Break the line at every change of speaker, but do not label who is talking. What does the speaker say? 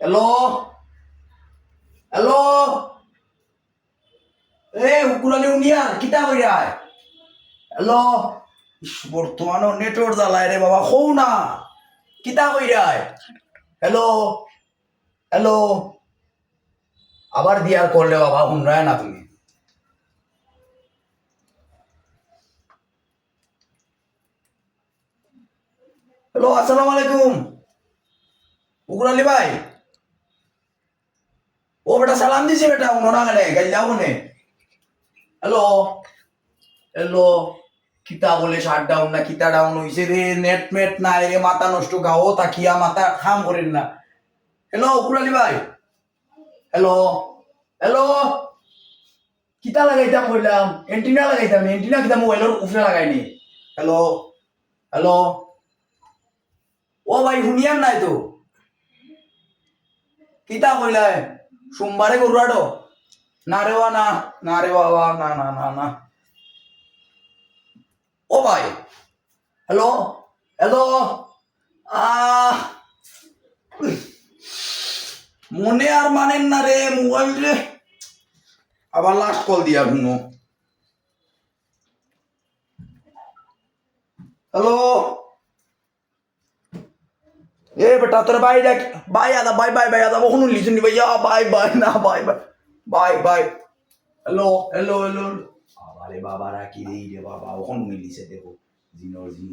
Hello hello এ উকুরালি উনিয়ার কিতা কইরা hello বর্তমানে নেটওয়ার্ক জ্বালায় রে বাবা হৌ না কিতা কইরা হ্যালো হ্যালো আবার দিয়ার করলে বাবা শুনরায় না তুমি হ্যালো আসসালামু আলাইকুম উকুরালি ভাই সালাম দিছে বেটা উনোনা গানে গাইল যাও হ্যালো হ্যালো কিতা বলে শাট ডাউন না কিতা ডাউন হইছে রে নেট মেট নাই রে মাথা নষ্ট গাও তাকিয়া মাথা খাম করেন না হ্যালো উকুরালি ভাই হ্যালো হ্যালো কিতা লাগাইতাম কইলাম এন্টিনা লাগাইতাম এন্টিনা কিতা মোবাইলের উপরে লাগাইনি হ্যালো হ্যালো ও ভাই শুনিয়াম নাই তো কিতা কইলাই সোমবারে গরুয়াটো না রে না না রে বাবা, না না না না। ও ভাই, হ্যালো হ্যালো, আহ। মনে আর মানেন না রে মোবাইল রে। আবার লাস্ট কল দিয়া শুনো। হ্যালো। এ বেটা, তোর বাই ডাক বাই আদা বাই বাই বাই আদা, কখনো লিখুন নি ভাইয়া বাই বাই না bye bye bye bye hello hello hello বাবা রে বাবা রাখি রে বাবা, কখন মিলিছে দেখো জিন।